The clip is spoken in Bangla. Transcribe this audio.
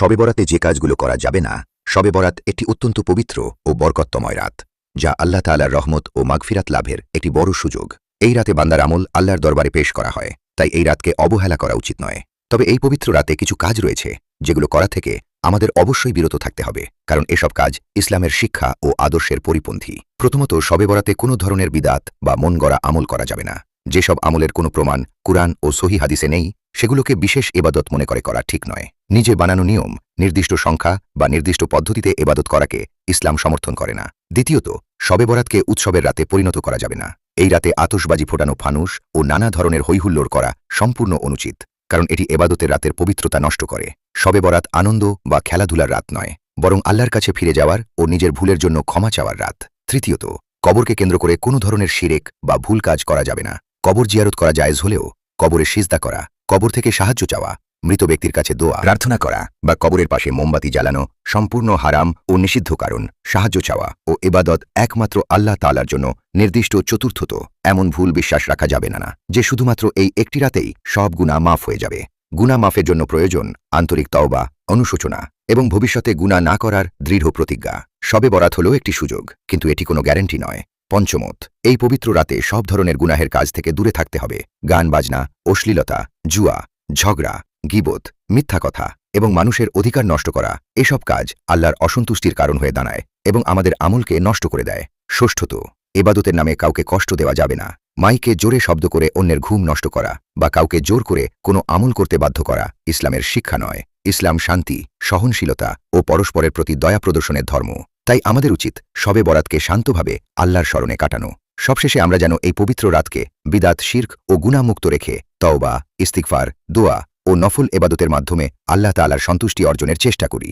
শবে বরাতে যে কাজগুলো করা যাবে না, শবে বরাত একটি অত্যন্ত পবিত্র ও বরকত্তময় রাত, যা আল্লাহ তাআলার রহমত ও মাগফিরাত লাভের একটি বড় সুযোগ। এই রাতে বান্দার আমল আল্লাহর দরবারে পেশ করা হয়, তাই এই রাতকে অবহেলা করা উচিত নয়। তবে এই পবিত্র রাতে কিছু কাজ রয়েছে, যেগুলো করা থেকে আমাদের অবশ্যই বিরত থাকতে হবে, কারণ এসব কাজ ইসলামের শিক্ষা ও আদর্শের পরিপন্থী। প্রথমত, শবে বরাতে কোনো ধরনের বিদাত বা মন গড়া আমল করা যাবে না। যেসব আমলের কোনো প্রমাণ কুরআন ও সহি হাদিসে নেই, সেগুলোকে বিশেষ এবাদত মনে করে করা ঠিক নয়। নিজে বানানো নিয়ম, নির্দিষ্ট সংখ্যা বা নির্দিষ্ট পদ্ধতিতে এবাদত করাকে ইসলাম সমর্থন করে না। দ্বিতীয়ত, শবে বরাতকে উৎসবের রাতে পরিণত করা যাবে না। এই রাতে আতসবাজি ফোটানো ফানুস ও নানা ধরনের হৈহুল্লোড় করা সম্পূর্ণ অনুচিত, কারণ এটি এবাদতের রাতের পবিত্রতা নষ্ট করে। শবে বরাত আনন্দ বা খেলাধুলার রাত নয়, বরং আল্লাহর কাছে ফিরে যাওয়ার ও নিজের ভুলের জন্য ক্ষমা চাওয়ার রাত। তৃতীয়ত, কবরকে কেন্দ্র করে কোনো ধরনের শিরেক বা ভুল কাজ করা যাবে না। কবর জিয়ারত করা জায়েজ হলেও কবরে সিজদা করা, কবর থেকে সাহায্য চাওয়া মৃত ব্যক্তির কাছে দোয়া, প্রার্থনা করা বা কবরের পাশে মোমবাতি জ্বালানো সম্পূর্ণ হারাম ও নিষিদ্ধ কারণ, সাহায্য চাওয়া ও এবাদত একমাত্র আল্লাহ তালার জন্য নির্দিষ্ট চতুর্থত। এমন ভুল বিশ্বাস রাখা যাবে না না। যে শুধুমাত্র এই একটি রাতেই সব গুণা মাফ হয়ে যাবে। গুণা মাফের জন্য প্রয়োজন আন্তরিক তওবা, অনুশোচনা এবং ভবিষ্যতে গুণা না করার দৃঢ় প্রতিজ্ঞা। সবে বরাত হলেও একটি সুযোগ, কিন্তু এটি কোনো গ্যারেন্টি নয়। পঞ্চমত, এই পবিত্র রাতে সব ধরনের গুনাহের কাজ থেকে দূরে থাকতে হবে। গান বাজনা, অশ্লীলতা, জুয়া, ঝগড়া গিবত মিথ্যা কথা এবং মানুষের অধিকার নষ্ট করা, এসব কাজ আল্লাহর অসন্তুষ্টির কারণ হয়ে দাঁড়ায় এবং আমাদের আমলকে নষ্ট করে দেয়। ষষ্ঠত, এবাদতের নামে কাউকে কষ্ট দেওয়া যাবে না। মাইকে জোরে শব্দ করে অন্যের ঘুম নষ্ট করা বা কাউকে জোর করে কোনো আমল করতে বাধ্য করা ইসলামের শিক্ষা নয়। ইসলাম শান্তি, সহনশীলতা ও পরস্পরের প্রতি দয়া প্রদর্শনের ধর্ম। তাই আমাদের উচিত সবে বরাতকে শান্তভাবে আল্লাহর স্মরণে কাটানো। সবশেষে আমরা যেন এই পবিত্র রাতকে বিদাত, শির্ক ও গুণামুক্ত রেখে তওবা ইস্তিকফার দোয়া ও নফল এবাদতের মাধ্যমে আল্লাহ তালার সন্তুষ্টি অর্জনের চেষ্টা করি।